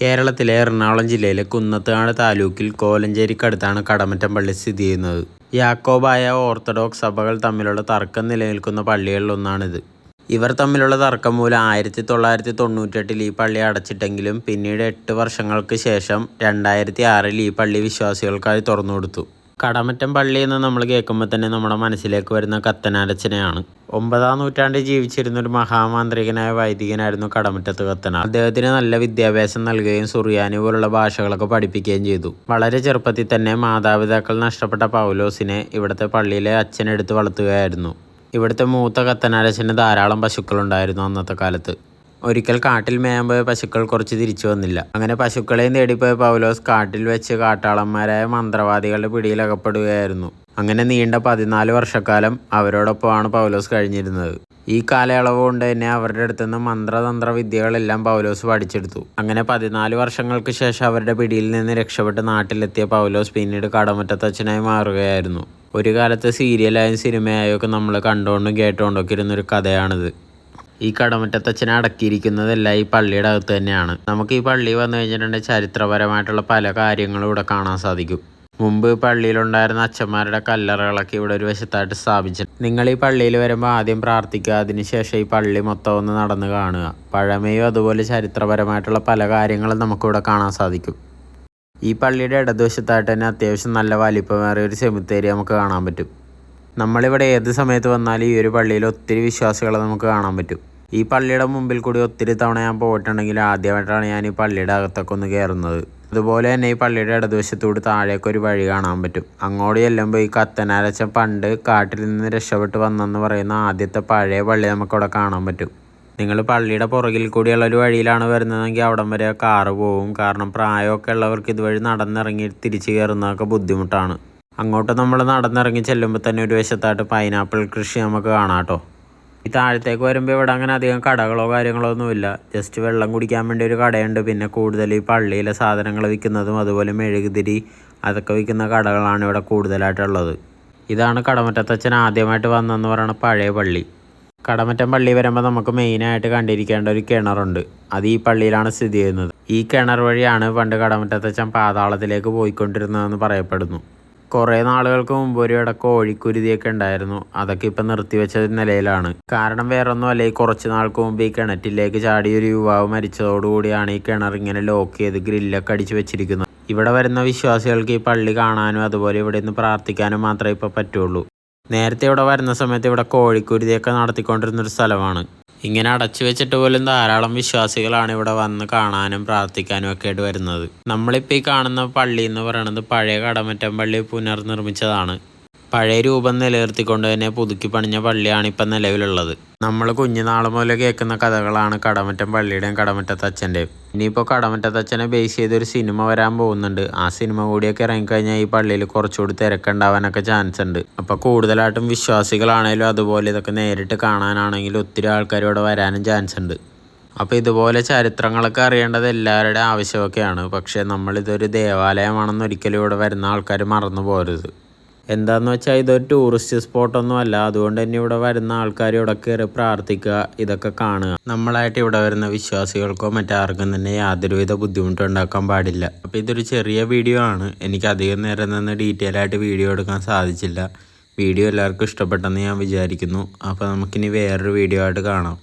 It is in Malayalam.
കേരളത്തിലെ എറണാകുളം ജില്ലയിലെ കുന്നത്താണ് താലൂക്കിൽ കോലഞ്ചേരിക്കടുത്താണ് കടമറ്റം പള്ളി സ്ഥിതി ചെയ്യുന്നത്. യാക്കോബായ, ഓർത്തഡോക്സ് സഭകൾ തമ്മിലുള്ള തർക്കം നിലനിൽക്കുന്ന പള്ളികളിലൊന്നാണിത്. ഇവർ തമ്മിലുള്ള തർക്കം മൂലം ആയിരത്തി തൊള്ളായിരത്തി തൊണ്ണൂറ്റെട്ടിൽ ഈ പള്ളി അടച്ചിട്ടെങ്കിലും പിന്നീട് എട്ട് വർഷങ്ങൾക്ക് ശേഷം രണ്ടായിരത്തി ആറിൽ ഈ പള്ളി വിശ്വാസികൾക്കായി തുറന്നുകൊടുത്തു. കടമറ്റം പള്ളി എന്ന് നമ്മൾ കേൾക്കുമ്പോൾ തന്നെ നമ്മുടെ മനസ്സിലേക്ക് വരുന്ന കത്തനാരച്ചനെയാണ്. ഒമ്പതാം നൂറ്റാണ്ടിൽ ജീവിച്ചിരുന്ന ഒരു മഹാമാന്ത്രികനായ വൈദികനായിരുന്നു കടമറ്റത്ത് കത്തനാർ. അദ്ദേഹത്തിന് നല്ല വിദ്യാഭ്യാസം നൽകുകയും സുറിയാനി പോലുള്ള ഭാഷകളൊക്കെ പഠിപ്പിക്കുകയും ചെയ്തു. വളരെ ചെറുപ്പത്തിൽ തന്നെ മാതാപിതാക്കൾ നഷ്ടപ്പെട്ട പൗലോസിനെ ഇവിടുത്തെ പള്ളിയിലെ അച്ഛനെടുത്ത് വളർത്തുകയായിരുന്നു. ഇവിടുത്തെ മൂത്ത കത്തനാരച്ചന് ധാരാളം പശുക്കളുണ്ടായിരുന്നു അന്നത്തെ കാലത്ത്. ഒരിക്കൽ കാട്ടിൽ മേയാൻ പോയ പശുക്കൾ കുറച്ച് തിരിച്ചു വന്നില്ല. അങ്ങനെ പശുക്കളെയും തേടിപ്പോയ പൗലോസ് കാട്ടിൽ വെച്ച് കാട്ടാളന്മാരായ മന്ത്രവാദികളുടെ പിടിയിലകപ്പെടുകയായിരുന്നു. അങ്ങനെ നീണ്ട പതിനാല് വർഷക്കാലം അവരോടൊപ്പമാണ് പൗലോസ് കഴിഞ്ഞിരുന്നത്. ഈ കാലയളവ് കൊണ്ട് തന്നെ അവരുടെ അടുത്തുനിന്ന് മന്ത്രതന്ത്ര വിദ്യകളെല്ലാം പൗലോസ് പഠിച്ചെടുത്തു. അങ്ങനെ പതിനാല് വർഷങ്ങൾക്ക് ശേഷം അവരുടെ പിടിയിൽ നിന്ന് രക്ഷപ്പെട്ട് നാട്ടിലെത്തിയ പൗലോസ് പിന്നീട് കടമറ്റത്തച്ഛനായി മാറുകയായിരുന്നു. ഒരു കാലത്ത് സീരിയലായും സിനിമയായും ഒക്കെ നമ്മൾ കണ്ടുകൊണ്ടും കേട്ടുകൊണ്ടൊക്കെ ഇരുന്നൊരു കഥയാണിത്. ഈ കടമറ്റത്തച്ഛനെ അടക്കിയിരിക്കുന്നതെല്ലാം ഈ പള്ളിയുടെ അകത്ത് തന്നെയാണ്. നമുക്ക് ഈ പള്ളി വന്നു കഴിഞ്ഞിട്ടുണ്ടെങ്കിൽ ചരിത്രപരമായിട്ടുള്ള പല കാര്യങ്ങളും ഇവിടെ കാണാൻ സാധിക്കും. മുമ്പ് പള്ളിയിലുണ്ടായിരുന്ന അച്ഛന്മാരുടെ കല്ലറകളൊക്കെ ഇവിടെ ഒരു വശത്തായിട്ട് സ്ഥാപിച്ചിട്ടുണ്ട്. നിങ്ങൾ ഈ പള്ളിയിൽ വരുമ്പോൾ ആദ്യം പ്രാർത്ഥിക്കുക. അതിനുശേഷം ഈ പള്ളി മൊത്തം ഒന്ന് നടന്ന് കാണുക. പഴമയും അതുപോലെ ചരിത്രപരമായിട്ടുള്ള പല കാര്യങ്ങളും നമുക്കിവിടെ കാണാൻ സാധിക്കും. ഈ പള്ളിയുടെ ഇടതുവശത്തായിട്ട് തന്നെ അത്യാവശ്യം നല്ല വലിപ്പമേറിയ ഒരു സെമിത്തേരി നമുക്ക് കാണാൻ പറ്റും. നമ്മളിവിടെ ഏത് സമയത്ത് വന്നാലും ഈ ഒരു പള്ളിയിൽ ഒത്തിരി വിശ്വാസികളെ നമുക്ക് കാണാൻ പറ്റും. ഈ പള്ളിയുടെ മുമ്പിൽ കൂടി ഒത്തിരി തവണ ഞാൻ പോയിട്ടുണ്ടെങ്കിൽ ആദ്യമായിട്ടാണ് ഞാൻ ഈ പള്ളിയുടെ അകത്തൊക്കെ ഒന്ന് കയറുന്നത്. അതുപോലെ തന്നെ ഈ പള്ളിയുടെ ഇടതുവശത്തോട് താഴേക്ക് ഒരു വഴി കാണാൻ പറ്റും. അങ്ങോട്ട് ചെല്ലുമ്പോൾ ഈ കത്തനാരച്ച പണ്ട് കാട്ടിൽ നിന്ന് രക്ഷപ്പെട്ട് വന്നെന്ന് പറയുന്ന ആദ്യത്തെ പഴയ പള്ളി നമുക്കവിടെ കാണാൻ പറ്റും. നിങ്ങൾ പള്ളിയുടെ പുറകിൽ കൂടിയുള്ള ഒരു വഴിയിലാണ് വരുന്നതെങ്കിൽ അവിടം വരെ കാറ് പോകും. കാരണം പ്രായമൊക്കെ ഉള്ളവർക്ക് ഇതുവഴി നടന്നിറങ്ങി തിരിച്ചു കയറുന്നതൊക്കെ ബുദ്ധിമുട്ടാണ്. അങ്ങോട്ട് നമ്മൾ നടന്നിറങ്ങി ചെല്ലുമ്പോൾ തന്നെ ഒരു വശത്തായിട്ട് പൈനാപ്പിൾ കൃഷി നമുക്ക് കാണാം കേട്ടോ ഈ താഴത്തേക്ക് വരുമ്പോൾ ഇവിടെ അങ്ങനെ അധികം കടകളോ കാര്യങ്ങളോ ഒന്നുമില്ല. ജസ്റ്റ് വെള്ളം കുടിക്കാൻ വേണ്ടി ഒരു കടയുണ്ട്. പിന്നെ കൂടുതൽ ഈ പള്ളിയിലെ സാധനങ്ങൾ വിൽക്കുന്നതും അതുപോലെ മെഴുകുതിരി അതൊക്കെ വിൽക്കുന്ന കടകളാണ് ഇവിടെ കൂടുതലായിട്ടുള്ളത്. ഇതാണ് കടമറ്റത്തച്ഛൻ ആദ്യമായിട്ട് വന്നെന്ന് പറയുന്ന പഴയ പള്ളി. കടമറ്റം പള്ളി വരുമ്പോൾ നമുക്ക് മെയിനായിട്ട് കണ്ടിരിക്കേണ്ട ഒരു കിണറുണ്ട്. അത് ഈ പള്ളിയിലാണ് സ്ഥിതി ചെയ്യുന്നത്. ഈ കിണർ വഴിയാണ് പണ്ട് കടമറ്റത്തച്ഛൻ പാതാളത്തിലേക്ക് പോയിക്കൊണ്ടിരുന്നതെന്ന് പറയപ്പെടുന്നു. കുറേ നാളുകൾക്ക് മുമ്പ് ഒരിവിടെ കോഴിക്കുരുതിയൊക്കെ ഉണ്ടായിരുന്നു. അതൊക്കെ ഇപ്പം നിർത്തിവെച്ച നിലയിലാണ്. കാരണം വേറൊന്നുമല്ല ഈ കുറച്ച് നാൾക്ക് മുമ്പ് ഈ കിണറ്റിലേക്ക് ചാടിയ ഒരു യുവാവ് മരിച്ചതോടുകൂടിയാണ് ഈ കിണർ ഇങ്ങനെ ലോക്ക് ചെയ്ത് ഗ്രില്ലൊക്കെ അടിച്ചു വെച്ചിരിക്കുന്നത്. ഇവിടെ വരുന്ന വിശ്വാസികൾക്ക് ഈ പള്ളി കാണാനും അതുപോലെ ഇവിടെ നിന്ന് പ്രാർത്ഥിക്കാനും മാത്രമേ ഇപ്പോൾ പറ്റുള്ളൂ. നേരത്തെ ഇവിടെ വരുന്ന സമയത്ത് ഇവിടെ കോഴിക്കുരുതിയൊക്കെ നടത്തിക്കൊണ്ടിരുന്നൊരു സ്ഥലമാണ്. ഇങ്ങനെ അടച്ചു വെച്ചിട്ട് പോലും ധാരാളം വിശ്വാസികളാണ് ഇവിടെ വന്ന് കാണാനും പ്രാർത്ഥിക്കാനും ഒക്കെ ആയിട്ട് വരുന്നത്. നമ്മളിപ്പോൾ ഈ കാണുന്ന പള്ളി എന്ന് പറയുന്നത് പഴയ കടമറ്റം പള്ളി പുനർനിർമ്മിച്ചതാണ്. പഴയ രൂപം നിലനിർത്തിക്കൊണ്ട് തന്നെ പുതുക്കി പണിഞ്ഞ പള്ളിയാണ് ഇപ്പം നിലവിലുള്ളത്. നമ്മൾ കുഞ്ഞുനാൾ മുതൽ കേൾക്കുന്ന കഥകളാണ് കടമറ്റം പള്ളിയുടെയും കടമറ്റത്തച്ഛന്റെയും. ഇനിയിപ്പോൾ കടമറ്റത്തച്ഛനെ ബേസ് ചെയ്തൊരു സിനിമ വരാൻ പോകുന്നുണ്ട്. ആ സിനിമ കൂടിയൊക്കെ ഇറങ്ങിക്കഴിഞ്ഞാൽ ഈ പള്ളിയിൽ കുറച്ചുകൂടി തിരക്കുണ്ടാവാനൊക്കെ ചാൻസ് ഉണ്ട്. അപ്പോൾ കൂടുതലായിട്ടും വിശ്വാസികളാണെങ്കിലും അതുപോലെ ഇതൊക്കെ നേരിട്ട് കാണാനാണെങ്കിലും ഒത്തിരി ആൾക്കാർ ഇവിടെ വരാനും ചാൻസ് ഉണ്ട്. അപ്പോൾ ഇതുപോലെ ചരിത്രങ്ങളൊക്കെ അറിയേണ്ടത് എല്ലാവരുടെയും ആവശ്യമൊക്കെയാണ്. പക്ഷേ നമ്മളിതൊരു ദേവാലയമാണെന്ന് ഒരിക്കലും ഇവിടെ വരുന്ന ആൾക്കാർ മറന്നു പോകരുത്. എന്താണെന്ന് വെച്ചാൽ ഇതൊരു ടൂറിസ്റ്റ് സ്പോട്ടൊന്നും അല്ല. അതുകൊണ്ട് തന്നെ ഇവിടെ വരുന്ന ആൾക്കാർ ഇവിടെ കയറി പ്രാർത്ഥിക്കുക ഇതൊക്കെ കാണുക. നമ്മളായിട്ട് ഇവിടെ വരുന്ന വിശ്വാസികൾക്കോ മറ്റാർക്കും തന്നെ യാതൊരുവിധ ബുദ്ധിമുട്ടും ഉണ്ടാക്കാൻ പാടില്ല. അപ്പോൾ ഇതൊരു ചെറിയ വീഡിയോ ആണ്. എനിക്ക് അധികം നേരം നിന്ന് ഡീറ്റെയിൽ ആയിട്ട് വീഡിയോ എടുക്കാൻ സാധിച്ചില്ല. വീഡിയോ എല്ലാവർക്കും ഇഷ്ടപ്പെട്ടെന്ന് ഞാൻ വിചാരിക്കുന്നു. അപ്പോൾ നമുക്കിനി വേറൊരു വീഡിയോ ആയിട്ട് കാണാം.